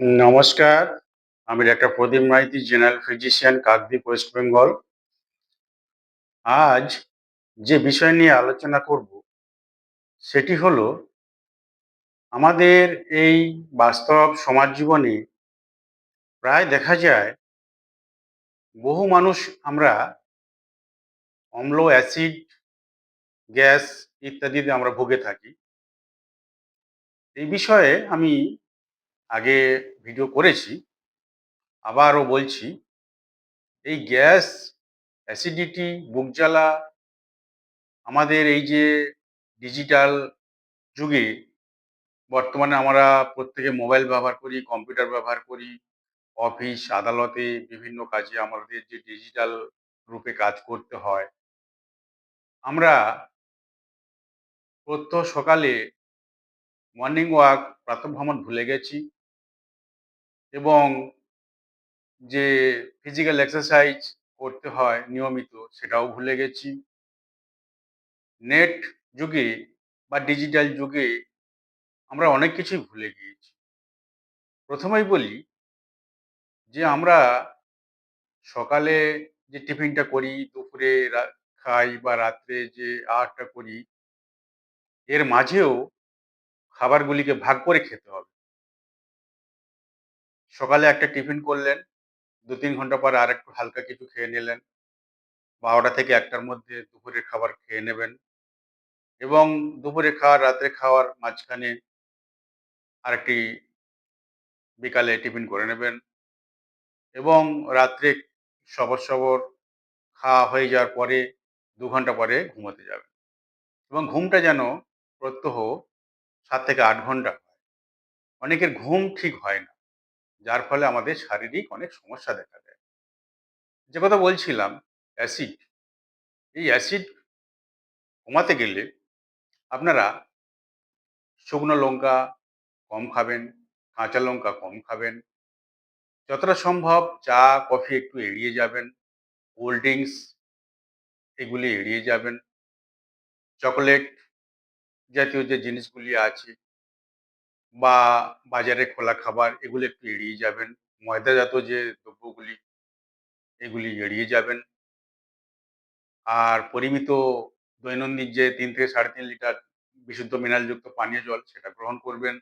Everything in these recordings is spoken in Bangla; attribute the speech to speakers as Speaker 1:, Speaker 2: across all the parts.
Speaker 1: নমস্কার। আমি doctor Pradip Maiti, general physician, Kakdwip, West Bengal. আজ যে বিষয় নিয়ে আলোচনা করব, সেটি হলো আমাদের এই বাস্তব সমাজ জীবনে প্রায় দেখা যায় বহু মানুষ আমরা অম্ল, অ্যাসিড, গ্যাস ইত্যাদিতে আমরা ভুগে থাকি। এই বিষয়ে আমি আগে ভিডিও করেছি। আবারও বলছি, এই গ্যাস, অ্যাসিডিটি, বুক জ্বালা আমাদের এই যে ডিজিটাল যুগে বর্তমানে আমরা প্রত্যেকে মোবাইল ব্যবহার করি, কম্পিউটার ব্যবহার করি, অফিস, আদালতে বিভিন্ন কাজে আমাদের যে ডিজিটাল রূপে কাজ করতে হয়। আমরা প্রত্যহ সকালে মর্নিং ওয়াক, প্রাতঃভ্রমণ ভুলে গেছি এবং যে ফিজিক্যাল এক্সারসাইজ করতে হয় নিয়মিত সেটাও ভুলে গেছি। নেট যুগে বা ডিজিটাল যুগে আমরা অনেক কিছুই ভুলে গিয়েছি। প্রথমেই বলি যে আমরা সকালে যে টিফিনটা করি, দুপুরে খাই বা রাত্রে যে আহারটা করি, এর মাঝেও খাবারগুলিকে ভাগ করে খেতে হবে। সকালে একটা টিফিন করলেন, ২-৩ ঘণ্টা পরে আরেকটু হালকা কিছু খেয়ে নিলেন। ১২টা থেকে একটার মধ্যে দুপুরের খাবার খেয়ে নেবেন এবং দুপুরে খাওয়ার রাত্রে খাওয়ার মাঝখানে আরেকটি বিকালে টিফিন করে নেবেন এবং রাত্রে সবর, সবর খাওয়া হয়ে যাওয়ার পরে দু ঘণ্টা পরে ঘুমোতে যাবেন এবং ঘুমটা যেন প্রত্যহ সাত থেকে আট ঘণ্টা হয়। অনেকের ঘুম ঠিক হয় না। যার ফলে আমাদের শারীরিক অনেক সমস্যা দেখা দেয়। যে কথা বলছিলাম অ্যাসিড, এই অ্যাসিড কমাতে গেলে আপনারা শুকনো লঙ্কা কম খাবেন, কাঁচা লঙ্কা কম খাবেন। যতটা সম্ভব চা, কফি একটু এড়িয়ে যাবেন। কোল্ড ড্রিঙ্কস এগুলি এড়িয়ে যাবেন। চকোলেট জাতীয় যে জিনিসগুলি আছে বা বাজারে খোলা খাবার এগুলো একটু এড়িয়ে যাবেন। ময়দাজাত যে দ্রব্যগুলি এগুলি এড়িয়ে যাবেন। আর পরিমিত দৈনন্দিন যে তিন থেকে ৩.৫ লিটার বিশুদ্ধ মিনারেলযুক্ত পানীয় জল সেটা গ্রহণ করবেন।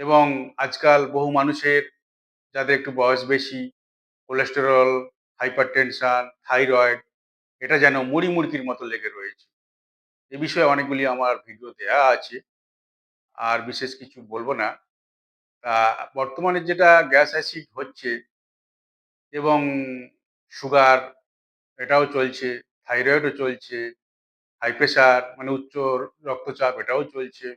Speaker 1: এবং আজকাল বহু মানুষের যাদের একটু বয়স বেশি, কোলেস্টেরল, হাইপারটেনশন, থাইরয়েড এটা যেন মুড়ি মুড়কির মতো লেগে রয়েছে। এ বিষয়ে অনেকগুলি আমার ভিডিও দেয়া আছে। আর বিশেষ কিছু বলব না। তা বর্তমানে যেটা গ্যাস অ্যাসিড হচ্ছে এবং সুগার এটাও চলছে, থাইরয়েডও চলছে, হাই প্রেশার মানে উচ্চ রক্তচাপ এটাও চলছে।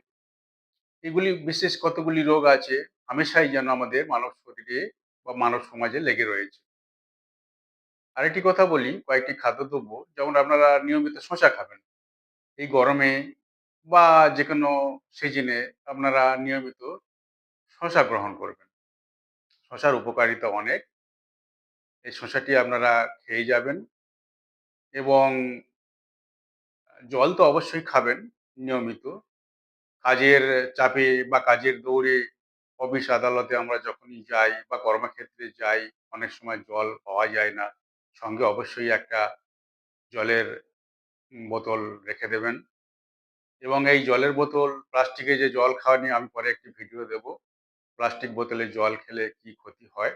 Speaker 1: এগুলি বিশেষ কতগুলি রোগ আছে হামেশাই যেন আমাদের মানব শরীরে বা মানব সমাজে লেগে রয়েছে। আরেকটি কথা বলি, কয়েকটি খাদ্যদ্রব্য যেমন আপনারা নিয়মিত শসা খাবেন। এই গরমে বা যে কোনো সিজনে আপনারা নিয়মিত শশা গ্রহণ করবেন। শশার উপকারিতা অনেক। এই শশাটি আপনারা খেয়ে যাবেন এবং জল তো অবশ্যই খাবেন নিয়মিত। কাজের চাপে বা কাজের দৌড়ে অফিস আদালতে আমরা যখনই যাই বা কর্মক্ষেত্রে যাই, অনেক সময় জল পাওয়া যায় না। সঙ্গে অবশ্যই একটা জলের বোতল রেখে দেবেন এবং এই জলের বোতল প্লাস্টিকে যে জল খাওয়া নিয়ে আমি পরে একটি ভিডিও দেব। প্লাস্টিক বোতলে জল খেলে কি ক্ষতি হয়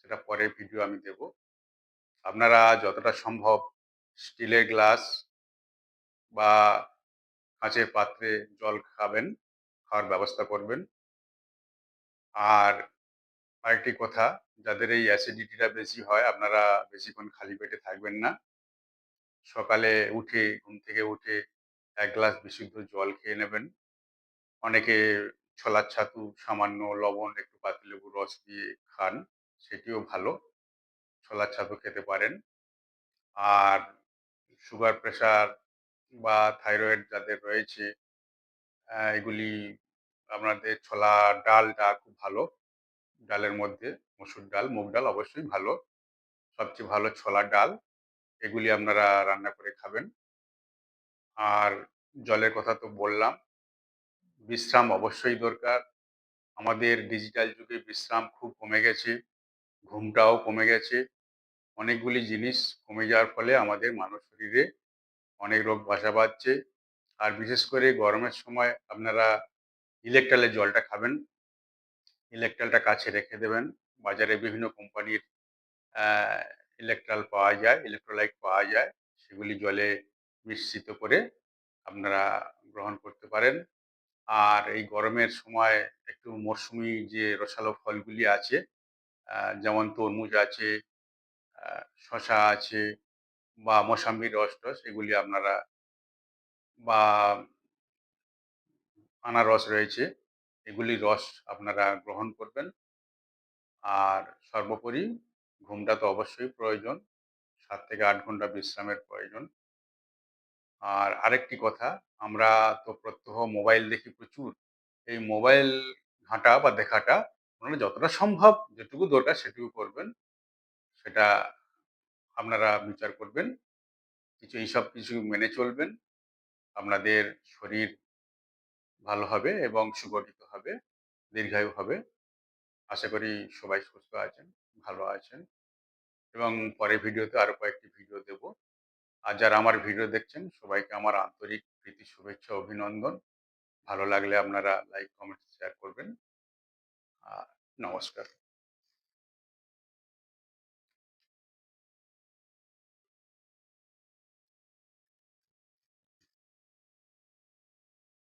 Speaker 1: সেটা পরে ভিডিও আমি দেব। আপনারা যতটা সম্ভব স্টিলের গ্লাস বা কাঁচের পাত্রে জল খাবেন, খাওয়ার ব্যবস্থা করবেন। আর আরেকটি কথা যাদের এই অ্যাসিডিটিটা বেশি হয় আপনারা বেশিক্ষণ খালি পেটে থাকবেন না। সকালে উঠে ঘুম থেকে উঠে ১ গ্লাস বিশুদ্ধ জল খেয়ে নেবেন। অনেকে ছোলার ছাতু, সামান্য লবণ, একটু পাতিলেবুর রস দিয়ে খান, সেটিও ভালো। ছোলার ছাতু খেতে পারেন। আর সুগার, প্রেশার বা থাইরয়েড যাদের রয়েছে এগুলি আপনাদের ছোলা ডালটা খুব ভালো। ডালের মধ্যে মসুর ডাল, মুগ ডাল অবশ্যই ভালো। সবচেয়ে ভালো ছোলার ডাল। এগুলি আপনারা রান্না করে খাবেন। আর জলের কথা তো বললাম। বিশ্রাম অবশ্যই দরকার। আমাদের ডিজিটাল যুগে বিশ্রাম খুব কমে গেছে, ঘুমটাও কমে গেছে। অনেকগুলি জিনিস কমে যাওয়ার ফলে আমাদের মানব শরীরে অনেক রোগ বাসা বাঁধছে। আর বিশেষ করে গরমের সময় আপনারা ইলেকট্রালের জলটা খাবেন। ইলেকট্রালটা কাছে রেখে দেবেন। বাজারে বিভিন্ন কোম্পানির ইলেকট্রাল পাওয়া যায় ইলেকট্রোলাইট পাওয়া যায়। সেগুলি জলে মিশ্রিত করে আপনারা গ্রহণ করতে পারেন। আর এই গরমের সময় একটু মরশুমি যে রসালো ফলগুলি আছে যেমন তরমুজ আছে শশা আছে বা মোসাম্বির রস টস, এগুলি আপনারা বা আনারস রয়েছে, এগুলি রস আপনারা গ্রহণ করবেন। আর সর্বোপরি ঘুমটা তো অবশ্যই প্রয়োজন, সাত থেকে আট ঘণ্টা বিশ্রামের প্রয়োজন। আর আরেকটি কথা, আমরা তো প্রত্যহ মোবাইল দেখি প্রচুর। এই মোবাইল ঘাঁটা বা দেখাটা আপনারা যতটা সম্ভব যেটুকু দরকার সেটুকু করবেন, সেটা আপনারা বিচার করবেন, কিছু এইসব কিছু মেনে চলবেন, আপনাদের শরীর ভালো হবে এবং সুগঠিত হবে, দীর্ঘায়ু হবে। আশা করি সবাই সুস্থ আছেন, ভালো আছেন এবং পরের ভিডিওতে আরও কয়েকটি ভিডিও দেব। আর যারা আমার ভিডিও দেখছেন, সবাইকে আমার আন্তরিক প্রীতি, শুভেচ্ছা, অভিনন্দন। ভালো লাগলে আপনারা লাইক, কমেন্ট শেয়ার করবেন। আর নমস্কার।